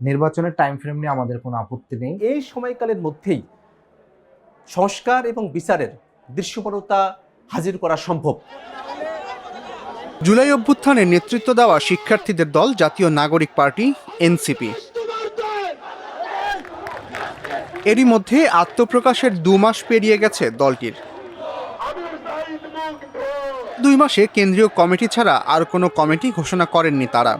নির্বাচনের time frame নিয়ে আমাদের কোনো আপত্তি নেই। এই সময়কালের মধ্যেই সংস্কার এবং বিচারের দৃশ্যপরতা হাজির করা সম্ভব। জুলাই অভ্যুত্থানে নেতৃত্ব দেওয়া শিক্ষার্থীদের দল জাতীয় নাগরিক পার্টি এনসিপি। এরই মধ্যে আত্মপ্রকাশের দু মাস পেরিয়ে গেছে দলটির। দুই মাসে কেন্দ্রীয় কমিটি ছাড়া আর কোনো কমিটি ঘোষণা করেননি তারা।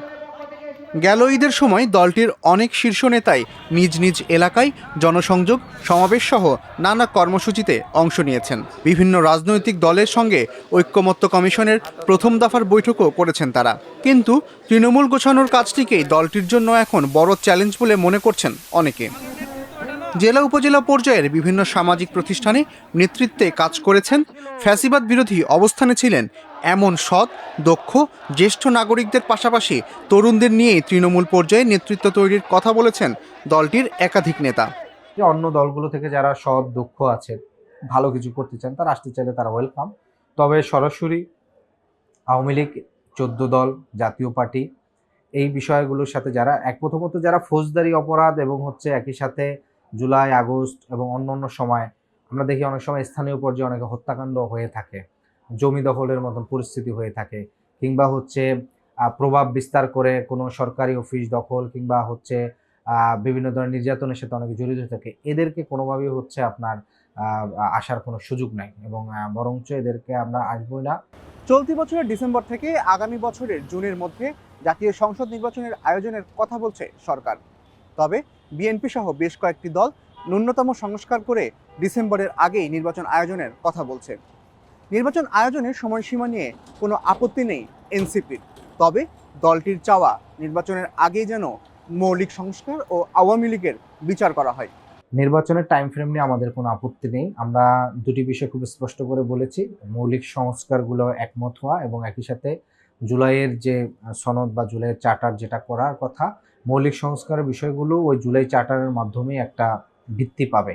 গেল ঈদের সময় দলটির অনেক শীর্ষ নেতাই নিজ নিজ এলাকায় জনসংযোগ, সমাবেশ সহ নানা কর্মসূচিতে অংশ নিয়েছেন। বিভিন্ন রাজনৈতিক দলের সঙ্গে ঐক্যমত্য কমিশনের প্রথম দফার বৈঠকও করেছেন তারা। কিন্তু তৃণমূল গোছানোর কাজটিকেই দলটির জন্য এখন বড় চ্যালেঞ্জ বলে মনে করছেন অনেকে। জেলা উপজেলা পর্যায়ের বিভিন্ন সামাজিক প্রতিষ্ঠানে নেতৃত্বে কাজ করেছেন। ফ্যাসিবাদ বিরোধী অবস্থানে ছিলেন এমন সৎ, দক্ষ, জ্যেষ্ঠ নাগরিকদের পাশাপাশি তরুণদের নিয়ে তৃণমূল পর্যায়ে নেতৃত্ব তৈরির কথা বলেছেন দলটির একাধিক নেতা। অন্য দলগুলো থেকে যারা সৎ, দক্ষ আছে, ভালো কিছু করতে চান, তারা আসতে চাইলে তারা ওয়েলকাম তবে সরাসরি আওয়ামী লীগ, চোদ্দ দল, জাতীয় পার্টি, এই বিষয়গুলোর সাথে যারা এক, প্রথমত যারা ফৌজদারি অপরাধ এবং হচ্ছে একই সাথে জুলাই, আগস্ট এবং অন্য অন্য সময় আমরা দেখি অনেক সময় স্থানীয় পর্যায়ে অনেক হত্যাকাণ্ড হয়ে থাকে, জমি দখলের মতন পরিস্থিতি হয়ে থাকে কিংবা হচ্ছে প্রভাব বিস্তার করে কোনো সরকারি অফিস দখল কিংবা হচ্ছে বিভিন্ন ধরনের নির্যাতনের সাথে অনেকে জড়িত থাকে। এদেরকে কোনোভাবেই হচ্ছে আপনার আসার কোনো সুযোগ নাই এবং বরঞ্চ এদেরকে আমরা আসবোই না। চলতি বছরের ডিসেম্বর থেকে আগামী বছরের জুনের মধ্যে জাতীয় সংসদ নির্বাচনের আয়োজনের কথা বলছে সরকার। তবে বিএনপি সহ বেশ কয়েকটি দল ন্যূনতম সংস্কার করে ডিসেম্বরের আগেই নির্বাচন আয়োজনের কথা বলছে। নির্বাচন আয়োজনের সময়সীমা নিয়ে কোনো আপত্তি নেই এনসিপির। তবে দলটির চাওয়া নির্বাচনের আগেই যেন মৌলিক সংস্কার ও আওয়ামী লীগের বিচার করা হয়। নির্বাচনের টাইম ফ্রেম নিয়ে আমাদের কোনো আপত্তি নেই। আমরা দুটি বিষয় খুব স্পষ্ট করে বলেছি। মৌলিক সংস্কারগুলো একমত হওয়া এবং একই সাথে জুলাইয়ের যে সনদ বা জুলাইয়ের চার্টার যেটা করার কথা মৌলিক সংস্কারের বিষয়গুলো ওই জুলাই চার্টারের মাধ্যমে একটা ভিত্তি পাবে।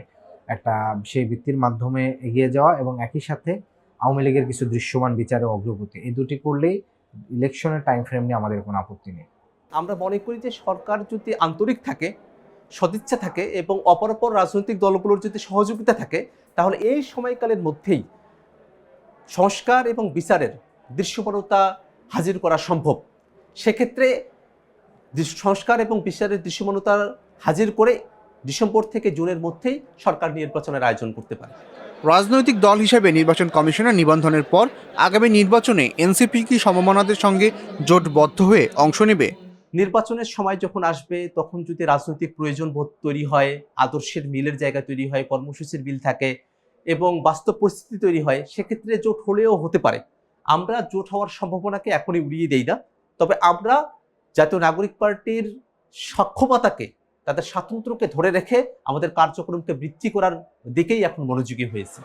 একটা সেই ভিত্তির মাধ্যমে এগিয়ে যাওয়া এবং একই সাথে আওয়ামী লীগের কিছু দৃশ্যমান বিচারে অগ্রগতি। এই দুটি করলেই ইলেকশনের টাইম ফ্রেম নিয়ে আমাদের কোনো আপত্তি নেই। আমরা মনে করি যে সরকার যদি আন্তরিক থাকে, সদিচ্ছা থাকে এবং অপরাপর রাজনৈতিক দলগুলোর যদি সহযোগিতা থাকে, তাহলে এই সময়কালের মধ্যেই সংস্কার এবং বিচারের দৃশ্যপরতা হাজির করা সম্ভব। সেক্ষেত্রে সংস্কার এবং বিচারের দৃশ্যমানতা হাজির করে ডিসেম্বর থেকে জুনের মধ্যেই সরকার নির্বাচনের আয়োজন করতে পারে। রাজনৈতিক দল হিসেবে নির্বাচন কমিশনের নিবন্ধনের পর আগামী নির্বাচনে এনসিপি কি সমমনাদের সঙ্গে জোটবদ্ধ হয়ে অংশ নেবে? নির্বাচনের সময় যখন আসবে তখন যদি রাজনৈতিক প্রয়োজন বোধ তৈরি হয় আদর্শের মিলের জায়গা তৈরি হয় কর্মসূচির মিল থাকে এবং বাস্তব পরিস্থিতি তৈরি হয় সেক্ষেত্রে জোট হলেও হতে পারে। আমরা জোট হওয়ার সম্ভাবনাকে এখনই উড়িয়ে দেই না। তবে আমরা জাতীয় নাগরিক পার্টির সক্ষমতাকে, তাদের স্বাতন্ত্র্যকে ধরে রেখে আমাদের কার্যক্রমকে বৃদ্ধি করার দিকেই এখন মনোযোগী হয়েছে।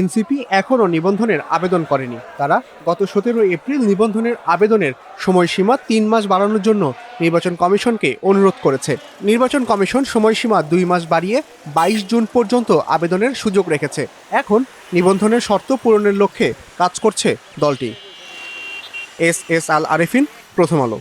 এনসিপি এখনও নিবন্ধনের আবেদন করেনি। তারা গত সতেরো এপ্রিল নিবন্ধনের আবেদনের সময়সীমা তিন মাস বাড়ানোর জন্য নির্বাচন কমিশনকে অনুরোধ করেছে। নির্বাচন কমিশন সময়সীমা দুই মাস বাড়িয়ে বাইশ জুন পর্যন্ত আবেদনের সুযোগ রেখেছে। এখন নিবন্ধনের শর্ত পূরণের লক্ষ্যে কাজ করছে দলটি। এস এস আল আরেফিন, প্রথম আলো।